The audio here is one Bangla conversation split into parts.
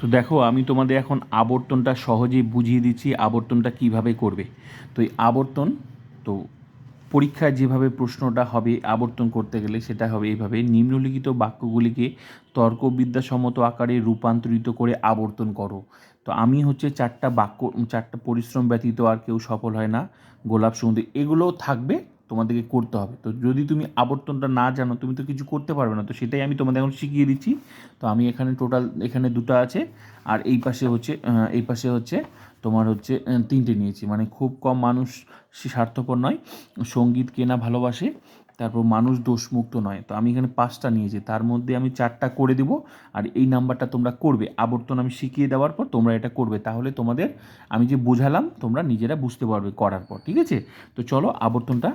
তো দেখো, আমি তোমাদের এখন আবর্তনটা সহজেই বুঝিয়ে দিচ্ছি আবর্তনটা কীভাবে করবে। তো এই আবর্তন, তো পরীক্ষায় যেভাবে প্রশ্নটা হবে আবর্তন করতে গেলে সেটা হবে এইভাবে। নিম্নলিখিত বাক্যগুলিকে তর্কবিদ্যাসম্মত আকারে রূপান্তরিত করে আবর্তন করো। তো আমি হচ্ছে চারটা বাক্য, চারটা পরিশ্রম ব্যতীত আর কেউ সফল হয় না। গোলাপ সমুদ্র, এগুলোও থাকবে তোমাদেরকে করতে হবে। তো যদি তুমি আবর্তনটা না জানো, তুমি তো কিছু করতে পারবে না। তো সেটাই আমি তোমাদের এখন শিখিয়ে দিচ্ছি। তো আমি এখানে টোটাল এখানে দুটো আছে। আর এই পাশে হচ্ছে এই পাশে হচ্ছে তোমার হচ্ছে তিনটে নিয়েছি। মানে খুব কম মানুষ স্বার্থপর নয়। সংগীত কেনা ভালোবাসে, তারপর মানুষ দোষমুক্ত নয়। তো আমি এখানে পাঁচটা নিয়েছি। তার মধ্যে আমি চারটা করে দেব। আর এই নাম্বারটা তোমরা করবে। আবর্তন আমি শিখিয়ে দেওয়ার পর তোমরা এটা করবে। তাহলে তোমাদের, আমি যে বোঝালাম, তোমরা নিজেরা বুঝতে পারবে করার পর। ঠিক আছে? তো চলো আবর্তনটা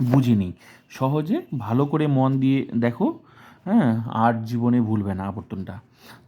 বুঝে নিই সহজে ভালো করে মন দিয়ে দেখো হ্যাঁ আর জীবনে ভুলবে না আবর্তনটা।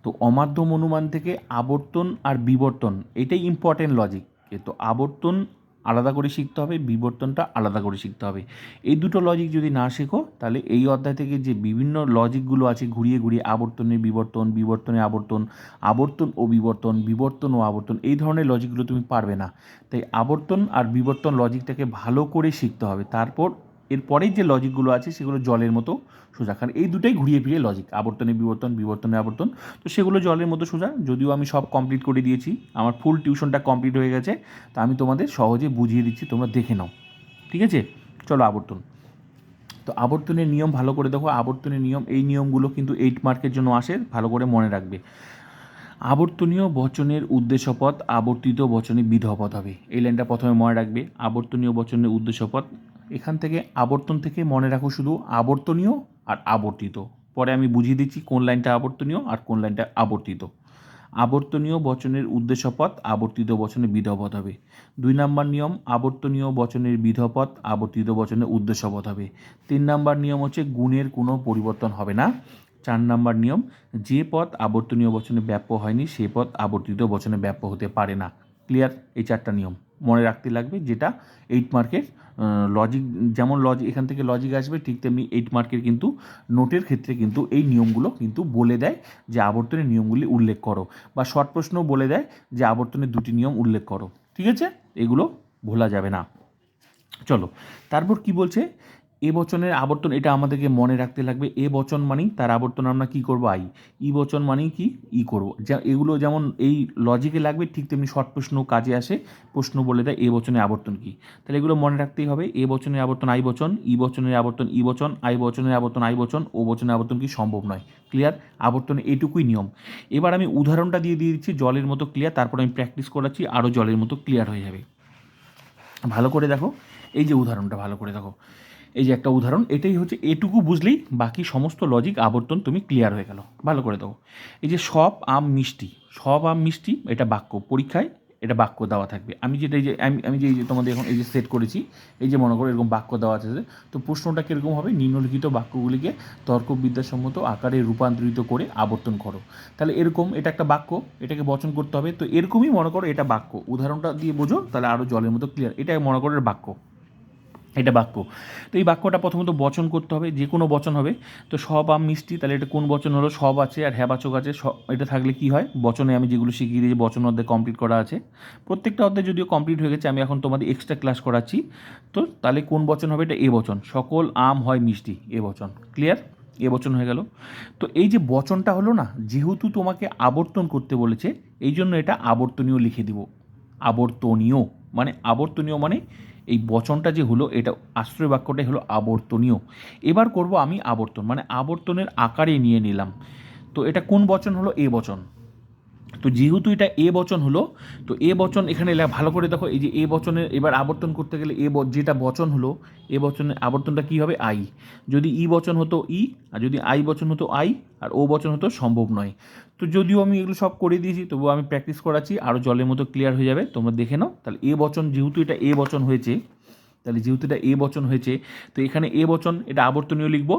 তো অমাধ্যম অনুমান থেকে আবর্তন আর বিবর্তন, এটাই ইম্পর্টেন্ট লজিক তো আবর্তন আলাদা করে শিখতে হবে, বিবর্তনটা আলাদা করে শিখতে হবে। এই দুটো লজিক যদি না শেখো, তাহলে এই অধ্যায় থেকে যে বিভিন্ন লজিকগুলো আছে, ঘুরিয়ে ঘুরিয়ে আবর্তনের বিবর্তন, বিবর্তনে আবর্তন আবর্তন ও বিবর্তন বিবর্তন ও আবর্তন, এই ধরনের লজিকগুলো তুমি পারবে না। তাই আবর্তন আর বিবর্তন লজিকটাকে ভালো করে শিখতে হবে। তারপর এরপরের যে লজিকগুলো আছে সেগুলো জলের মতো সোজা। কারণ এই দুটাই ঘুরিয়ে ফিরিয়ে লজিক আবর্তনে বিবর্তন, বিবর্তনে আবর্তন। তো সেগুলো জলের মতো সোজা। যদিও আমি সব কমপ্লিট করে দিয়েছি, আমার ফুল টিউশনটা কমপ্লিট হয়ে গেছে, তা আমি তোমাদের সহজে বুঝিয়ে দিচ্ছি, তোমরা দেখে নাও। ঠিক আছে? চলো আবর্তন। তো আবর্তনের নিয়ম ভালো করে দেখো। আবর্তনের নিয়ম, এই নিয়মগুলো কিন্তু এইট মার্কের জন্য আসে, ভালো করে মনে রাখবে। আবর্তনীয় বচনের উদ্দেশ্যপদ আবর্তিত বচনে বিধপদ হবে। এই লাইনটা প্রথমে মনে রাখবে। আবর্তনীয় বচনের উদ্দেশ্যপদ এখান থেকে আবর্তন থেকে মনে রাখো শুধু আবর্তনীয় আর আবর্তিত। পরে আমি বুঝিয়ে দিচ্ছি কোন লাইনটা আবর্তনীয় আর কোন লাইনটা আবর্তিত। আবর্তনীয় বচনের উদ্দেশ্যপদ আবর্তিত বচনে বিধপদ হবে। দুই নাম্বার নিয়ম আবর্তনীয় বচনের বিধপদ আবর্তিত বচনের উদ্দেশ্যপদ হবে। তিন নাম্বার নিয়ম হচ্ছে গুণের কোনো পরিবর্তন হবে না। চার নাম্বার নিয়ম, যে পথ আবর্তনীয় বচনে ব্যাপ্য হয়নি, সে পথ আবর্তিত বচনে ব্যাপ্য হতে পারে না। ক্লিয়ার? এই চারটা নিয়ম মনে রাখতে লাগবে যেটা এইট মার্কের লজিক যেমন লজিক এখান থেকে লজিক আসবে, ঠিক তেমনি এইট মার্কের কিন্তু নোটের ক্ষেত্রে কিন্তু এই নিয়মগুলো কিন্তু বলে দেয় যে আবর্তনের নিয়মগুলি উল্লেখ করো বা শর্ট প্রশ্নও বলে দেয় যে আবর্তনের দুটি নিয়ম উল্লেখ করো। ঠিক আছে? এগুলো ভোলা যাবে না। চলো, তারপর কি বলছে? এ বচনের আবর্তন, এটা আমাদেরকে মনে রাখতে লাগবে। এ বচন মানেই তার আবর্তন আমরা কি করব? আই। ই বচন মানেই কি? ই করব। যা, এগুলো যেমন এই লজিকে লাগবে, ঠিক তেমনি শর্ট প্রশ্ন কাজে আসে। প্রশ্ন বলে দেয় এ বচনের আবর্তন কি। তাহলে এগুলো মনে রাখতেই হবে এ বচনের আবর্তন আই বচন ই বচনের আবর্তন ই বচন আই বচনের আবর্তন আই বচন ও বচনের আবর্তন কি সম্ভব নয়। ক্লিয়ার আবর্তনে এইটুকুই নিয়ম। এবার আমি উদাহরণটা দিয়ে দিয়ে দিচ্ছি, জলের মতো ক্লিয়ার তারপর আমি প্র্যাকটিস করাচ্ছি আরও জলের মতো ক্লিয়ার হয়ে যাবে। ভালো করে দেখো, এই যে উদাহরণটা ভালো করে দেখো। এই যে একটা উদাহরণ, এটাই হচ্ছে এটুকু বুঝলেই বাকি সমস্ত লজিক আবর্তন তুমি ক্লিয়ার হয়ে গেল। ভালো করে দেখো। এই যে সব, আম, মিষ্টি, সব, আম, মিষ্টি, এটা বাক্য। পরীক্ষায় এটা বাক্য দেওয়া থাকবে। আমি যেটা এই যে, আমি আমি যে তোমাদের এখন এই যে সেট করেছি, এই যে মনে করো এরকম বাক্য দেওয়া আছে তো প্রশ্নটা কীরকম হবে? নিম্নলিখিত বাক্যগুলিকে তর্কবিদ্যাসম্মত আকারে রূপান্তরিত করে আবর্তন করো। তাহলে এরকম এটা একটা বাক্য, এটাকে বচন করতে হবে। তো এরকমই মনে করো এটা বাক্য। উদাহরণটা দিয়ে বোঝো, তাহলে আরও জলের মতো ক্লিয়ার এটা মনে করো বাক্য। এটা বাক্য। তো এই বাক্যটা প্রথমত বচন করতে হবে, যে কোনো বচন হবে। তো সব আম মিষ্টি, তাহলে এটা কোন বচন হলো? সব আছে আর হ্যাবাচক আছে এটা থাকলে কি হয়? বচনে আমি যেগুলো শিখিয়ে দিয়েছি, বচন অধ্যায় কমপ্লিট করা আছে। প্রত্যেকটা অধ্যায় যদিও কমপ্লিট হয়ে গেছে, আমি এখন তোমাদের এক্সট্রা ক্লাস করাচ্ছি। তো তাহলে কোন বচন হবে? এটা এ বচন। সকল আম হয় মিষ্টি, এ বচন। ক্লিয়ার এ বচন হয়ে গেল। তো এই যে বচনটা হলো না, যেহেতু তোমাকে আবর্তন করতে বলেছে, এই জন্য এটা আবর্তনীয় লিখে দিব। আবর্তনীয়। মানে আবর্তনীয় মানে এই বচনটা যে হলো, এটা আশ্রয় বাক্যটাই হলো আবর্তনীয়। এবার করব আমি আবর্তন মানে আবর্তনের আকারে নিয়ে নিলাম। তো এটা কোন বচন হলো? এ বচন। তো যেহেতু এটা এ বচন হলো, তো এ বচন এখানে ভালো করে দেখো, এই যে এ বচনের এবার আবর্তন করতে গেলে এ যেটা বচন হলো, এ বচনের আবর্তনটা কী হবে? আই। যদি ই বচন হতো ই, আর যদি আই বচন হতো আই, আর ও বচন হতো সম্ভব নয়। তো যদিও আমি এগুলো সব করে দিয়েছি তবুও আমি প্র্যাকটিস করাচ্ছি আরও জলের মতো ক্লিয়ার হয়ে যাবে, তোমরা দেখে নাও। তাহলে এ বচন যেহেতু এটা এ বচন হয়েছে, তাহলে যেহেতু এটা এ বচন হয়েছে, তো এখানে এ বচন, এটা আবর্তনীয় লিখব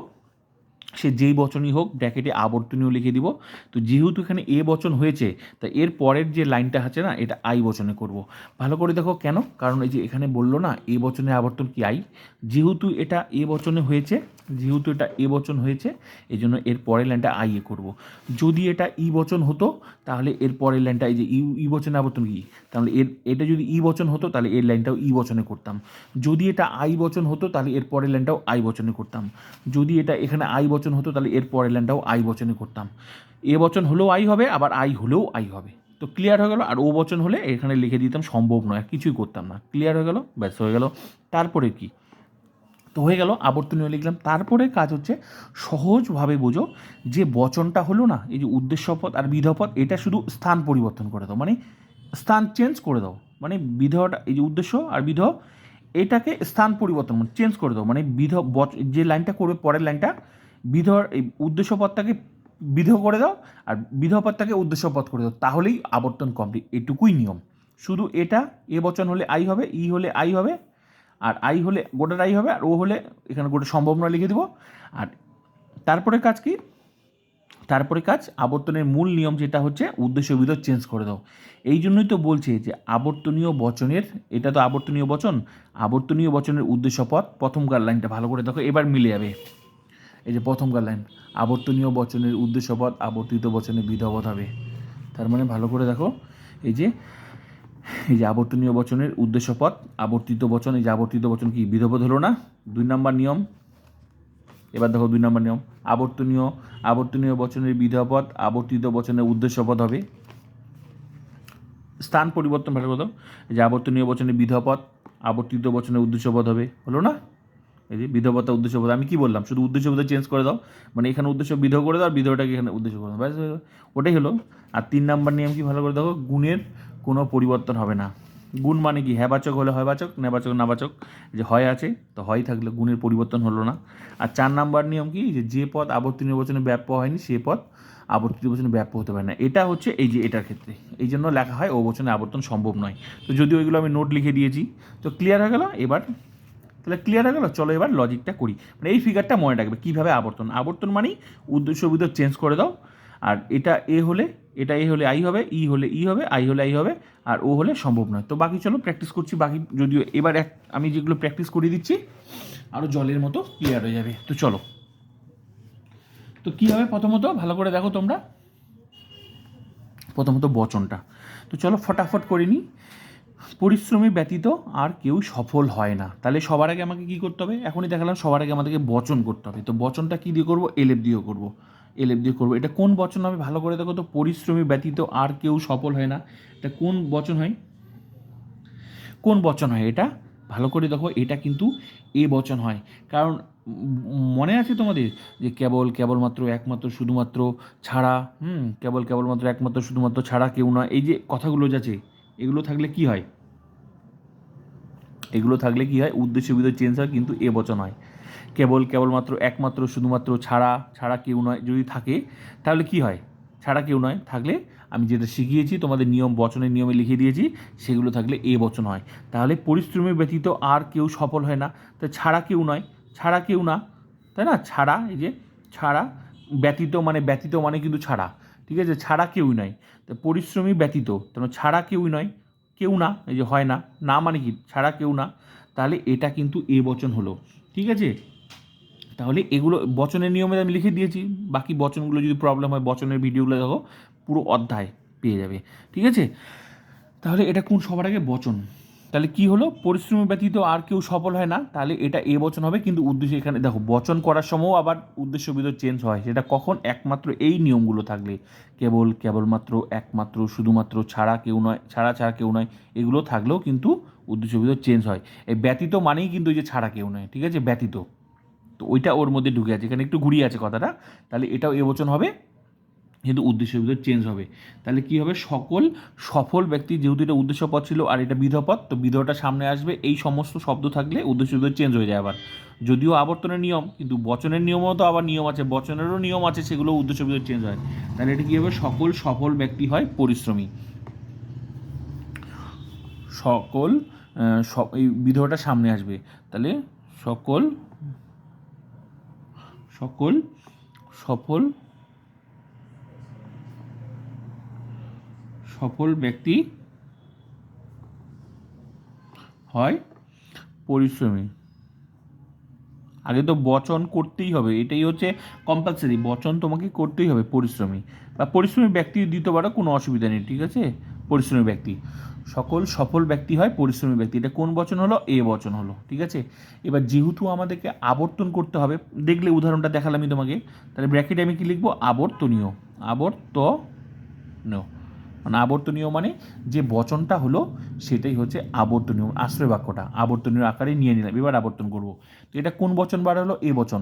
সে যেই বচনই হোক, ব্র্যাকেটে আবর্তনীয় লিখে দিব। তো যেহেতু এখানে এ বচন হয়েছে, তা এর পরের যে লাইনটা আছে না, এটা আই বচনে করব। ভালো করে দেখো কেন? কারণ এই যে এখানে বলল না, এ বচনে আবর্তন কি আই? যেহেতু এটা এ বচনে হয়েছে যেহেতু এটা এ বচন হয়েছে এই জন্য এর পরের লাইনটা আই এ করব। যদি এটা ই বচন হতো, তাহলে এর পরের লাইনটা এই যে ই ই বচনে আবর্তন কি? তাহলে এর, এটা যদি ই বচন হতো, তাহলে এর লাইনটাও ই বচনে করতাম। যদি এটা আই বচন হতো, তাহলে এর পরের লাইনটাও আই বচনে করতাম। যদি এটা এখানে আই বচন হতো, তাহলে এর পরের লাইনটাও আই বচনে করতাম। এ বচন হলেও আই হবে, আবার আই হলেও আই হবে। তো ক্লিয়ার হয়ে গেল, আর ও বচন হলে এখানে লিখে দিতাম, সম্ভব নয় কিছুই করতাম না। ক্লিয়ার হয়ে গেল, ব্যাস হয়ে গেল। তারপরে কি? তো হয়ে গেল, আবর্তনীয় লিখলাম। তারপরে কাজ হচ্ছে সহজভাবে বোঝো যে বচনটা হলো না, এই যে উদ্দেশ্যপদ আর বিধপদ এটা শুধু স্থান পরিবর্তন করে দাও মানে স্থান চেঞ্জ করে দাও মানে বিধটা এই যে উদ্দেশ্য আর বিধ এটাকে স্থান পরিবর্তন মানে চেঞ্জ করে দাও মানে বিধ বচ, যে লাইনটা করবে পরের লাইনটা বিধর এই উদ্দেশ্য পদটাকে বিধ করে দাও আর বিধ পদটাকে উদ্দেশ্য করে দাও, তাহলেই আবর্তন কমপ্লিট এটুকুই নিয়ম। শুধু এটা, এ বচন হলে আই হবে, ই হলে আই হবে আর আই হলে, গোটার আই হবে, আর ও হলে এখানে গোটা সম্ভব নয় লিখে দেবো। আর তারপরে কাজ কি? তারপরে কাজ আবর্তনের মূল নিয়ম যেটা হচ্ছে, উদ্দেশ্য বিধ চেঞ্জ করে দাও। এই জন্যই তো বলছে যে আবর্তনীয় বচনের, এটা তো আবর্তনীয় বচন, আবর্তনীয় বচনের উদ্দেশ্য পদ প্রথমকার লাইনটা ভালো করে দেখো, এবার মিলে যাবে। এই যে প্রথমকার লাইন, আবর্তনীয় বচনের উদ্দেশ্য পদ আবর্তিত বচনের বিধপদ হবে। তার মানে ভালো করে দেখো, এই যে এই যে আবর্তনীয় বচনের উদ্দেশ্য পদ আবর্তিত বচন, এই যে আবর্তিত বচন কি? বিধপদ হলো না? দুই নাম্বার নিয়ম। এবার দেখো দুই নম্বর নিয়ম। আবর্তনীয় আবর্তনীয় বচনের বিধাপদ আবর্তিত বচনের উদ্দেশ্যপদ হবে। স্থান পরিবর্তন ভালো কথা যে আবর্তনীয় বচনের বিধাপদ আবর্তিত বচনের উদ্দেশ্যপদ হবে। হলো না? এই যে বিধবতা উদ্দেশ্যপদ আমি কি বললাম? শুধু উদ্দেশ্যপদ চেঞ্জ করে দাও। মানে এখানে উদ্দেশ্য বিধ করে দাও আর বিধটাকে এখানে উদ্দেশ্য করে দাও। ওটাই হলো। আর তিন নাম্বার নিয়ম কি ভালো করে দেখো? গুণের কোনো পরিবর্তন হবে না। গুণ মানে কি? হ্যাবাচক হলে হয়বাচক নেবাচক নাবাচক যে হয় আছে, তো হয় থাকলে গুণের পরিবর্তন হলো না। আর চার নাম্বার নিয়ম কি? যে যে পদ আবর্তনীয় বচনে ব্যাপ্য হয়নি, সে পদ আবর্তিত বচনে ব্যাপ্য হতে পারে না। এটা হচ্ছে এই যে এটার ক্ষেত্রে। এই জন্য লেখা হয়, ও বচনে আবর্তন সম্ভব নয়। তো যদি ওইগুলো আমি নোট লিখে দিয়েছি। তো ক্লিয়ার হয়ে গেল? এবার তাহলে ক্লিয়ার হয়ে গেল? চলো এবার লজিকটা করি। মানে এই ফিগারটা মনে রাখবে। কীভাবে আবর্তন? আবর্তন মানেই উদ্দেশ্য বিদ্য চেঞ্জ করে দাও। আর এটা এ হলে এটা এ হলে আই হবে, ই হলে ই হবে, আই হলে আই হবে, আর ও হলে সম্ভব নয়। তো বাকি চলো প্র্যাকটিস করছি, বাকি যদিও এবার এক, আমি যেগুলো প্র্যাকটিস করিয়ে দিচ্ছি আরও জলের মতো ক্লিয়ার হয়ে যাবে। তো চলো। তো কী হবে প্রথমত? ভালো করে দেখো তোমরা। প্রথমত বচনটা। তো চলো ফটাফট করে নিই। পরিশ্রমী ব্যতীত আর কেউ সফল হয় না। তাহলে সবার আগে আমাকে কী করতে হবে? এখনই দেখালাম, সবার আগে আমাদেরকে বচন করতে হবে। তো বচনটা কী দিয়ে করব? এলেপ দিয়ে করব। এলেপ দিয়ে করব। এটা কোন বচন হবে ভালো করে দেখো তো পরিশ্রমী ব্যতীত আর কেউ সফল হয় না। এটা কোন বচন হয়? কোন বচন হয় এটা? ভালো করে দেখো, এটা কিন্তু এ বচন হয়। কারণ মনে আছে তোমাদের যে কেবল কেবলমাত্র একমাত্র শুধুমাত্র ছাড়া, হুম, কেবল কেবলমাত্র একমাত্র শুধুমাত্র ছাড়া কেউ না। এই যে কথাগুলো যাচ্ছে এগুলো থাকলে কি হয়? এগুলো থাকলে কি হয়? উদ্দেশ্য বিধ চেঞ্জ হয়, কিন্তু এ বচন হয়। কেবল, কেবলমাত্র, একমাত্র, শুধুমাত্র ছাড়া ছাড়া কেউ নয়, যদি থাকে, তাহলে কি হয়? ছাড়া কেউ নয়, থাকলে আমি যেটা শিখিয়েছি, তোমাদের নিয়ম, বচনের নিয়মে লিখে দিয়েছি, সেগুলো থাকলে এ বচন হয়। তাহলে পরিশ্রমী ব্যতীত আর কেউ সফল হয় না। তো ছাড়া কেউ নয়, ছাড়া কেউ না, তাই না? ছাড়া, এই যে ছাড়া, ব্যতীত মানে ব্যতীত মানে কিন্তু ছাড়া, ঠিক আছে? ছাড়া কেউই নয়। তো পরিশ্রমী ব্যতীত তেন ছাড়া কেউই নয়, কেউ না, এই যে হয় না না মানে কি? ছাড়া কেউ না, তাহলে এটা কিন্তু এ বচন হলো, ঠিক আছে? তাহলে এগুলো বচনের নিয়মে আমি লিখে দিয়েছি। বাকি বচনগুলো যদি প্রবলেম হয়, বচনের ভিডিওগুলো দেখো, পুরো অধ্যায় পেয়ে যাবে। ঠিক আছে? তাহলে এটা কোন সবার আগে? বচন। তাহলে কি হলো? পরিশ্রম ব্যতীত আর কেউ সফল হয় না। তাহলে এটা এ বচন হবে, কিন্তু উদ্দেশ্য এখানে, দেখো, বচন করার সময়ও আবার উদ্দেশ্য বিধ চেঞ্জ হয়। সেটা কখন? একমাত্র এই নিয়মগুলো থাকলে। কেবল, কেবলমাত্র, একমাত্র, শুধুমাত্র, ছাড়া কেউ নয়, ছাড়া ছাড়া কেউ নয়, এগুলো থাকলেও কিন্তু উদ্দেশ্য বিধ চেঞ্জ হয়। এই ব্যতীত মানেই কিন্তু যে ছাড়া কেউ নয়। ঠিক আছে? ব্যতীত। তো ওইটা ওর মধ্যে ঢুকে আছে। এখানে একটু ঘুরিয়ে আছে কথাটা। তাহলে এটাও এ বচন হবে, কিন্তু উদ্দেশ্য বিধ চেঞ্জ হবে। তাহলে কি হবে? সকল সফল ব্যক্তি যেহেতু এটা উদ্দেশ্য পদ ছিল আর এটা বিধপদ তো বিধটা সামনে আসবে। এই সমস্ত শব্দ থাকলে উদ্দেশ্য বিধ চেঞ্জ হয়ে যায় আবার। যদিও আবর্তনের নিয়ম, কিন্তু বচনের নিয়মও তো আবার নিয়ম আছে। বচনেরও নিয়ম আছে, সেগুলো উদ্দেশ্য বিধ চেঞ্জ হয়। তাহলে এটা কী হবে? সকল সফল ব্যক্তি হয় পরিশ্রমী। সকল এই বিধটা সামনে আসবে। তাহলে সকল সকল সফল সফল ব্যক্তি হয় পরিশ্রমী। আগে তো বচন করতেই হবে, এটাই হচ্ছে কম্পালসারি বচন তোমাকে করতেই হবে পরিশ্রমী। বা পরিশ্রমী ব্যক্তি দিতে পারো কোনো অসুবিধা নেই, ঠিক আছে? পরিশ্রমী ব্যক্তি। সকল সফল ব্যক্তি হয়, পরিশ্রমী ব্যক্তি। এটা কোন বচন হলো? এ বচন হলো, ঠিক আছে? এবার যেহেতু আমাদেরকে আবর্তন করতে হবে, দেখলে উদাহরণটা দেখালাম আমি তোমাকে, তাহলে ব্র্যাকেটে আমি কি লিখব? আবর্তনীয় আবর্তনীয়। মানে আবর্তনীয় মানে যে বচনটা হলো, সেটাই হচ্ছে আবর্তনীয় আশ্রয় বাক্যটা আবর্তনীয় আকারে নিয়ে নিলাম, এবার আবর্তন করব। তো এটা কোন বচন বার হলো? এ বচন।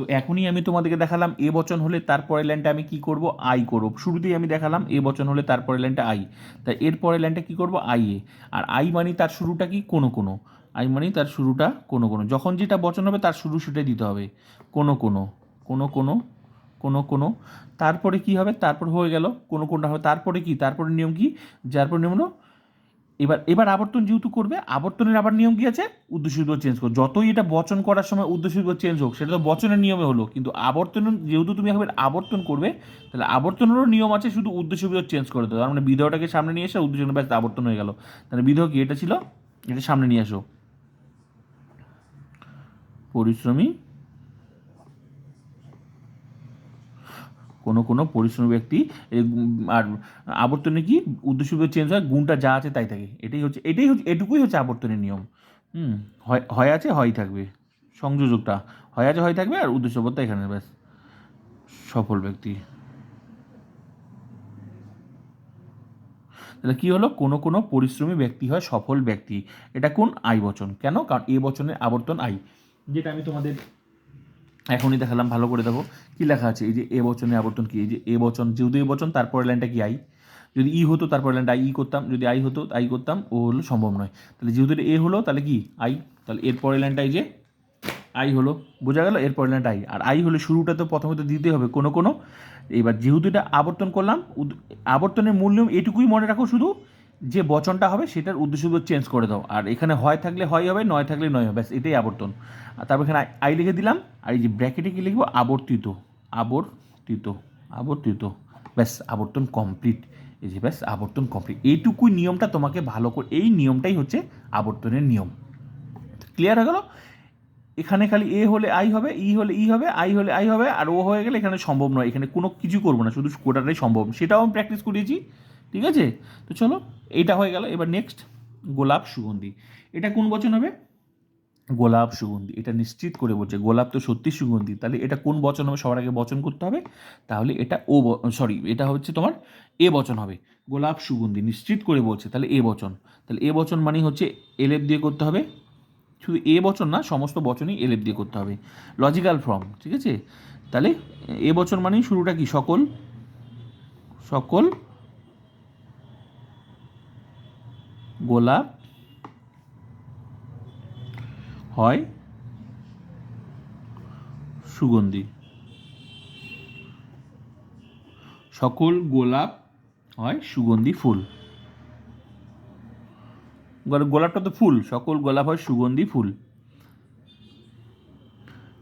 তো এখনই আমি তোমাদেরকে দেখালাম এ বচন হলে তারপরের লাইনটা আমি কি করব? আই করব। শুরুতেই আমি দেখালাম এ বচন হলে তারপরের লাইনটা আই। তাই এর পরের লাইনটা কি করব? I A. আর আই মানে তার শুরুটা কি? কোনো কোনো। আই মানে তার শুরুটা কোনো কোনো। যখন যেটা বচন হবে তার শুরু সেটাই দিতে হবে। কোনো কোনো। কোনো কোনো। কোনো কোনো। তারপরে কি হবে? তারপর হয়ে গেল। কোনো, কোনটা হবে? তারপরে কি? তারপরে নিয়ম কি? যার পর নিয়ম হলো এবার এবার আবর্তন যেহেতু করবে, আবর্তনের আবার নিয়ম কি আছে? উদ্দেশ্যিত চেঞ্জ করো। যতই এটা বচন করার সময় উদ্দেশ্যিত চেঞ্জ হোক, সেটা তো বচনের নিয়মে হলো। কিন্তু আবর্তন, যেহেতু তুমি একবার আবর্তন করবে, তাহলে আবর্তনেরও নিয়ম আছে শুধু উদ্দেশ্য চেঞ্জ করে দেবে তার মানে বিধবাটাকে সামনে নিয়ে এসে উদ্দেশ্য ব্যাস আবর্তন হয়ে গেল। তাহলে বিধব কি? এটা ছিল? এটা সামনে নিয়ে আসো পরিশ্রমী কোনো কোনো পরিশ্রমী ব্যক্তি আর আবর্তনে কি উদ্দেশ্য চেঞ্জ হয় গুণটা যা আছে তাই থাকে। এটাই হচ্ছে এটাই হচ্ছে, এটুকুই হচ্ছে আবর্তনের নিয়ম। হুম, হয় হয় আছে হয় থাকবে। সংযোজকটা, হয় আছে হয় থাকবে, আর উদ্দেশ্যবোধটা এখানে, ব্যাস। সফল ব্যক্তি। তাহলে কি হলো? কোনো কোনো পরিশ্রমী ব্যক্তি হয় সফল ব্যক্তি। এটা কোন আই বচন? কেন? কারণ এ বচনের আবর্তন আই যেটা আমি তোমাদের এখনই দেখালাম, ভালো করে দেখো। কি লেখা আছে? এই যে এ বচনে আবর্তন কি? এই যে এ বচন, যেহেতু এ বচন, তারপরের লাইনটা কি? আই। যদি ই হতো তারপর লাইনটা আই ই করতাম। যদি আই হতো, আই করতাম, ও হলো সম্ভব নয়। তাহলে যেহেতু এ হলো, তাহলে কি? আই। তাহলে এর পরের লাইনটা এই যে আই হলো। বোঝা গেল? এর পরের লাইনটা আই। আর আই হলে শুরুটা তো প্রথমে তো দিতে হবে, কোনো কোনো। এবার যেহেতু এটা আবর্তন করলাম আবর্তনের মূল নিয়ম এটুকুই মনে রাখো শুধু। যে বচনটা হবে সেটার উদ্দেশ্য চেঞ্জ করে দাও। আর এখানে হয় থাকলে হয় হবে, নয় থাকলে নয় হবে, ব্যাস, এটাই আবর্তন। আর তারপর এখানে আই- লিখে দিলাম, আর এই যে ব্র্যাকেটে কি লিখব? আবর্তিত। আবর্তিত। আবর্তিত। ব্যাস, আবর্তন কমপ্লিট এই যে ব্যাস, আবর্তন কমপ্লিট এইটুকুই নিয়মটা তোমাকে ভালো করে এই নিয়মটাই হচ্ছে আবর্তনের নিয়ম। ক্লিয়ার হয়ে গেল? এখানে খালি এ হলে আই হবে, ই হলে ই হবে, আই হলে আই হবে, আর ও হয়ে গেলে এখানে সম্ভব নয়। এখানে কোনো কিছু করব না, শুধু কোটাটাই সম্ভব। সেটাও আমি প্র্যাকটিস করিয়েছি। ঠিক আছে? তো চলো, এইটা হয়ে গেল। এবার নেক্সট গোলাপ সুগন্ধি। এটা কোন বচন হবে? গোলাপ সুগন্ধি। এটা নিশ্চিত করে বলছে, গোলাপ তো সত্যি সুগন্ধি। তাহলে এটা কোন বচন হবে? সবার আগে বচন করতে হবে। তাহলে এটা ও সরি এটা হচ্ছে তোমার এ বচন হবে। গোলাপ সুগন্ধি, নিশ্চিত করে বলছে, তাহলে এ বচন। তাহলে এ বচন মানে হচ্ছে এলেপ দিয়ে করতে হবে। শুধু এ বচন না, সমস্ত বচনই এলেপ দিয়ে করতে হবে। লজিক্যাল ফর্ম ঠিক আছে? তাহলে এ বচন মানেই শুরুটা কি? সকল সকল গোলাপ হয় সুগন্ধি। সকল গোলাপ হয় সুগন্ধি ফুল। গোলা- গোলাপটা তো ফুল, সকল গোলাপ হয় সুগন্ধি ফুল।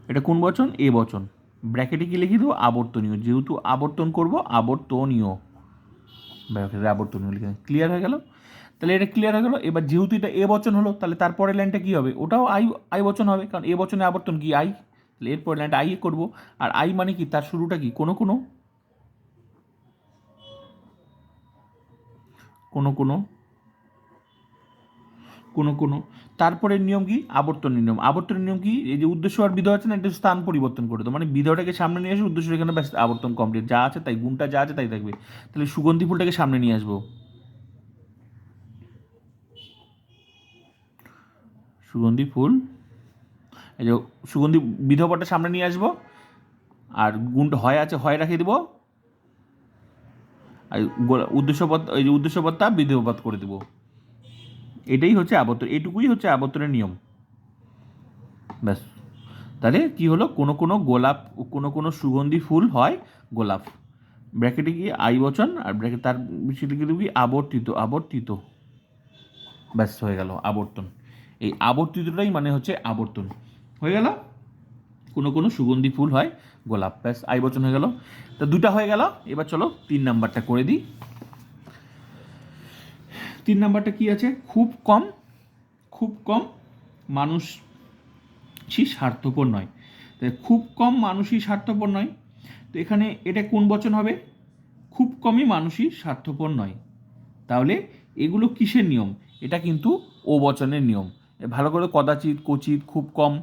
এটা কোন বচন? এ বচন। ব্র্যাকেটে কি লিখে দেবো, আবর্তনীয়। যেহেতু আবর্তন করব, আবর্তনীয়। ব্র্যাকেটে আবর্তনীয় লিখে ক্লিয়ার হয়ে গেল? তাহলে এটা ক্লিয়ার হয়ে গেল। এবার যেহেতু এটা এ বচন হলো, তাহলে তারপরের লাইনটা কী হবে? ওটাও আই আই বচন হবে, কারণ এ বচনে আবর্তন কি? আই তাহলে এরপরের লাইনটা আই করব। আর আই মানে কি? তার শুরুটা কি? কোনো কোনো। কোনো কোনো। কোনো কোনো। তারপরের নিয়ম কি? আবর্তনের নিয়ম। আবর্তনের নিয়ম কি? এই যে উদ্দেশ্য আর বিধ আছে না, এটা স্থান পরিবর্তন করে দাও মানে বিধটাকে সামনে নিয়ে আসে উদ্দেশ্য এখানে ব্যাস আবর্তন কমপ্লিট যা আছে তাই, গুণটা যা আছে তাই থাকবে। তাহলে সুগন্ধি ফুলটাকে সামনে নিয়ে আসব। সুগন্ধি ফুল। এই যে সুগন্ধি বিধবাটা সামনে নিয়ে আসব। আর গুণটা হয় আছে, হয় রাখিয়ে দেবো। আর উদ্দেশ্যপদ এই যে উদ্দেশ্যপদটা বিধবাদ করে দেবো। এটাই হচ্ছে আবর্তন, এটুকুই হচ্ছে আবর্তনের নিয়ম। ব্যাস। তাহলে কি হলো? কোনো কোনো গোলাপ, কোনো কোনো সুগন্ধি ফুল হয় গোলাপ। ব্র্যাকেটে কি আই বচন, আর ব্র্যাকেট, তার বিষয়টি কি আবর্তিত আবর্তিত। ব্যাস হয়ে গেল আবর্তন। এই আবর্তিতটাই মানে হচ্ছে আবর্তন। হয়ে গেল? কোনো কোনো সুগন্ধি ফুল হয়, গোলাপ, ব্যাস, আই বচন হয়ে গেল। তো দুটা হয়ে গেল, এবার চলো তিন নাম্বারটা করে দিই। তিন নাম্বারটা কি আছে? খুব কম খুব কম মানুষ কিচ্ছি স্বার্থপর নয়। তাই খুব কম মানুষই স্বার্থপর নয়। তো এখানে এটা কোন বচন হবে? খুব কমই মানুষই স্বার্থপর নয়। তাহলে এগুলো কিসের নিয়ম? এটা কিন্তু ও বচনের নিয়ম। ভালো করে কদাচিৎ কচিত খুব কম।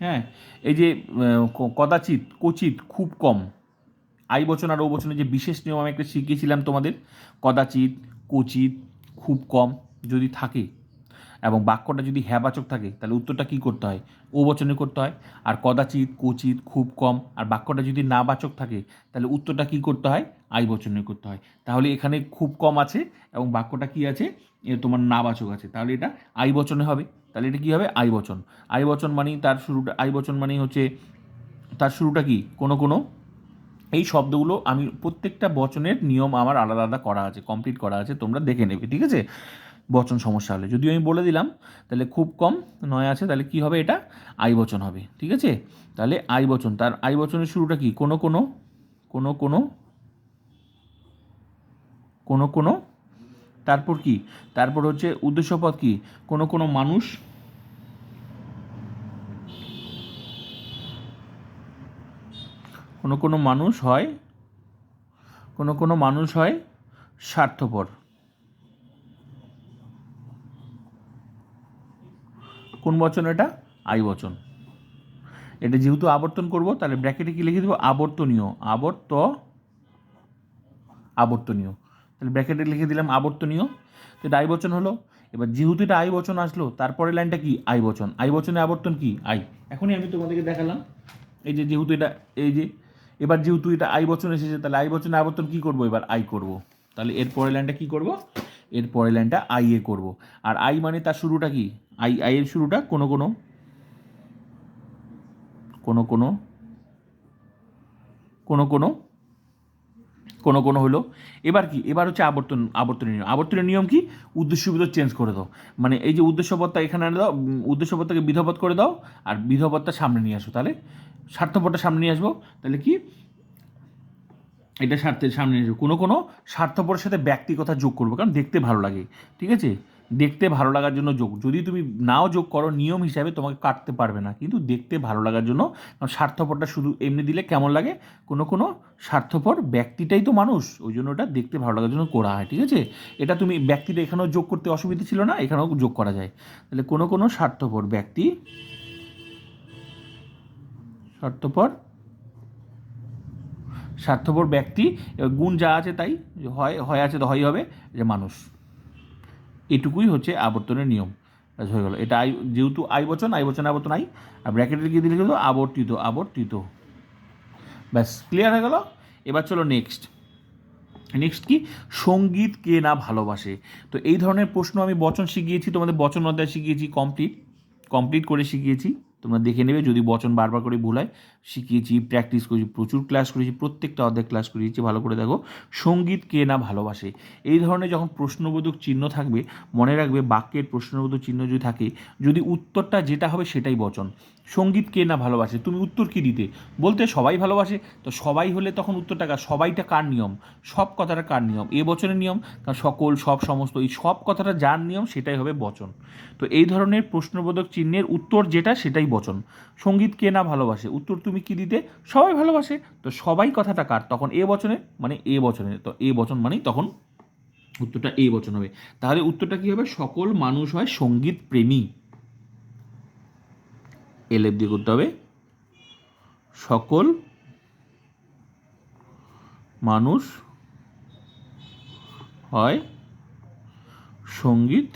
হ্যাঁ এই যে কদাচিৎ কচিত খুব কম। আই বচন আর ও বচনে যে বিশেষ নিয়ম আমি একটা শিখিয়েছিলাম তোমাদের, কদাচিৎ কচিত খুব কম যদি থাকে এবং বাক্যটা যদি হ্যাবাচক থাকে, তাহলে উত্তরটা কী করতে হয়? ও বচনে করতে হয়। আর কদাচিৎ কচিত খুব কম, আর বাক্যটা যদি না বাচক থাকে, তাহলে উত্তরটা কী করতে হয়? আই বচনে করতে হয়। তাহলে এখানে খুব কম আছে এবং বাক্যটা কী আছে? তোমার না বাচক আছে। তাহলে এটা আই বচনে হবে। তাহলে এটা কী হবে? আই বচন। আই বচন মানেই তার শুরুটা আই বচন মানেই হচ্ছে তার শুরুটা কি? কোনো কোনো। এই শব্দগুলো আমি প্রত্যেকটা বচনের নিয়ম আমার আলাদা আলাদা করা আছে কমপ্লিট করা আছে, তোমরা দেখে নেবে, ঠিক আছে? বচন সমস্যা হলে। যদিও আমি বলে দিলাম, তাহলে খুব কম নয় আছে, তাহলে কি হবে এটা? আই বচন হবে, ঠিক আছে? তাহলে আই বচন। তার আই বচনের শুরুটা কি? কোনো কোনো। কোনো কোনো। কোনো কোনো। তারপর কি? তারপর হচ্ছে উদ্দেশ্যপদ কি? কোনো কোনো মানুষ? কোনো কোনো মানুষ হয়? কোনো কোনো মানুষ হয় স্বার্থপর। কোন বচন এটা? আই বচন। এটা যেহেতু আবর্তন করব, তাহলে ব্র্যাকেটে কি লিখে দেবো? আবর্তনীয়। আবর্ত আবর্তনীয়। তাহলে ব্র্যাকেটে লিখে দিলাম আবর্তনীয়। তো এটা আই বচন হলো। এবার যেহেতু এটা আই বচন আসলো তারপরে লাইনটা কি? আই বচন। আই বচনে আবর্তন কি? আই এখনই আমি তোমাদেরকে দেখালাম। এই যে যেহেতু এটা, এই যে, এবার যেহেতু এটা আই বচন এসেছে, তাহলে আই বচনে আবর্তন কি করব? এবার আই করব। তাহলে এর পরের লাইনটা কি করব? এর পরের লাইনটা আই এ করব। আর আই মানে তার শুরুটা কি? আই আই এর শুরুটা কোনো কোনো কোনো কোনো কোনো কোনো কোনো কোনো হলো। এবার কি? এবার হচ্ছে আবর্তন, আবর্তনের নিয়ম। আবর্তনের নিয়ম কি? উদ্দেশ্য বিধ চেঞ্জ করে দাও। মানে এই যে উদ্দেশ্যপদটা এখানে আনে দাও উদ্দেশ্যপত্তাকে বিধপদ করে দাও, আর বিধপদটা সামনে নিয়ে আসো। তাহলে স্বার্থপদটা সামনে নিয়ে আসব। তাহলে কি? এটা স্বার্থের সামনে নিয়ে আসব। কোনো কোনো স্বার্থপরের সাথে ব্যক্তি কথা যোগ করব, কারণ দেখতে ভালো লাগে। ঠিক আছে? দেখতে ভালো লাগার জন্য যোগ। যদি তুমি নাও যোগ করো, নিয়ম হিসাবে তোমাকে কাটতে পারবে না। কিন্তু দেখতে ভালো লাগার জন্য স্বার্থপরটা শুধু এমনি দিলে কেমন লাগে? কোনো কোনো স্বার্থপর ব্যক্তিটাই তো মানুষ। ওই জন্য ওটা দেখতে ভালো লাগার জন্য করা হয়, ঠিক আছে? এটা তুমি ব্যক্তিটা এখানেও যোগ করতে অসুবিধা ছিল না, এখানেও যোগ করা যায়। তাহলে কোনো কোনো স্বার্থপর ব্যক্তি স্বার্থপর স্বার্থপর ব্যক্তি গুণ যা আছে তাই, হয় হয় আছে তো হয় হবে যে মানুষ। এটুকুই হচ্ছে আবর্তনের নিয়ম। হয়ে গেল। এটা আই যেহেতু আই বচন আই বচন, আবর্তন, আই। আর ব্র্যাকেটে গিয়ে দিলে কিন্তু আবর্তিত আবর্তিত। ব্যাস ক্লিয়ার হয়ে গেল? এবার চলো নেক্সট নেক্সট কি? সংগীত কে না ভালোবাসে? তো এই ধরনের প্রশ্ন আমি বচন শিখিয়েছি, তোমাদের বচন অধ্যায় শিখিয়েছি কমপ্লিট কমপ্লিট করে শিখিয়েছি। তোমরা দেখে নেবে, যদি বচন বারবার করে ভুল হয় শিখিয়েছি প্র্যাকটিস করেছি, প্রচুর ক্লাস করেছি, প্রত্যেকটা অর্ধেক ক্লাস করিয়েছি ভালো করে দেখো, সংগীত কে না ভালোবাসে? এই ধরনের যখন প্রশ্নবোধক চিহ্ন থাকবে, মনে রাখবে বাক্যের প্রশ্নবোধক চিহ্ন যদি থাকে, যদি উত্তরটা যেটা হবে সেটাই বচন। সংগীত কে না ভালোবাসে? তুমি উত্তর কি দিতে? বলতে সবাই ভালোবাসে, তো সবাই হলে তখন উত্তরটা কার? সবাইটা কার নিয়ম? সব কথাটা কার নিয়ম? এ বচনের নিয়ম? কারণ সকল, সব, সমস্ত, এই সব কথাটা যার নিয়ম সেটাই হবে বচন। তো এই ধরনের প্রশ্নবোধক চিহ্নের উত্তর যেটা সেটাই বচন। সংগীত কে না ভালোবাসে? উত্তর তুমি কি দিতে? সবাই ভালোবাসে। তো সবাই কথাটা কার? তখন এ বচনে মানে এ বচনে। তো এ বচন মানেই তখন উত্তরটা এ বচন হবে। তাহলে উত্তরটা কি হবে? সকল মানুষ হয় সংগীত প্রেমী। এলেপ দিয়ে করতে হবে। সকল মানুষ হয় সংগীত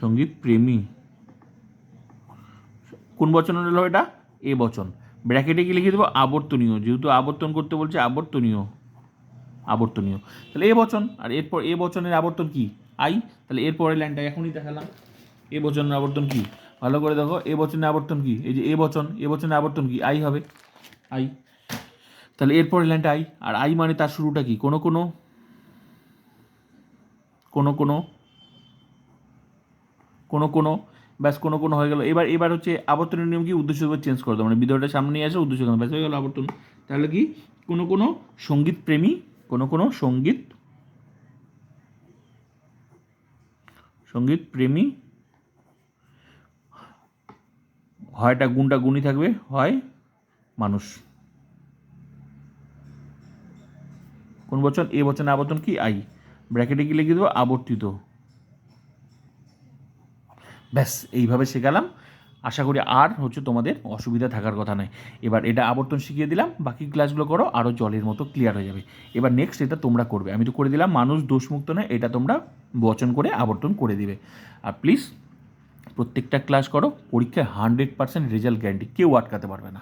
সংগীত প্রেমী। কোন বচন হলো এটা? এ বচন। ব্র্যাকেটে কি লিখে দেবো? আবর্তনীয়। যেহেতু আবর্তন করতে বলছে আবর্তনীয়। আবর্তনীয়। তাহলে এ বচন। আর এরপর এ বচনের আবর্তন কি? আই। তাহলে এর পরের লাইনটা এখনই দেখালাম। এ বচনের আবর্তন কি? ভালো করে দেখো। এ বচনের আবর্তন কি? এই যে এ বচন। এ বচনের আবর্তন কি? আই হবে। আই। তাহলে এর পরের লাইনটা আই। আর আই মানে তার শুরুটা কি? কোনো কোনো। কোনো কোনো। কোনো কোনো। ব্যাস কোনো কোনো হয়ে গেল। এবার এবার হচ্ছে আবর্তনের নিয়ম কি? উদ্দেশ্য চেঞ্জ করে দেবো মানে বিদ্রোহটা সামনে নিয়ে আসে, উদ্দেশ্য ব্যাস হয়ে গেল আবর্তন। তাহলে কি? কোনো কোনো সংগীত প্রেমী, কোনো কোনো সংগীত সংগীত প্রেমী হয়টা গুণটা গুণই থাকবে, হয় মানুষ। কোন বচন? এ বচনে আবর্তন কি? আই। ব্র্যাকেটে কি লিখে দেবো? আবর্তিত। ব্যাস, এইভাবে শেখালাম। আশা করি আর হচ্ছে তোমাদের অসুবিধা থাকার কথা নয়। এবার এটা আবর্তন শিখিয়ে দিলাম, বাকি ক্লাসগুলো করো আরও জলের মতো ক্লিয়ার হয়ে যাবে। এবার নেক্সট এটা তোমরা করবে। আমি তো করে দিলাম, মানুষ দোষমুক্ত নয়, এটা তোমরা বচন করে আবর্তন করে দিবে। আর প্লিজ প্রত্যেকটা ক্লাস করো, পরীক্ষায় হান্ড্রেড পার্সেন্ট রেজাল্ট গ্যারান্টি কেউ আটকাতে পারবে না।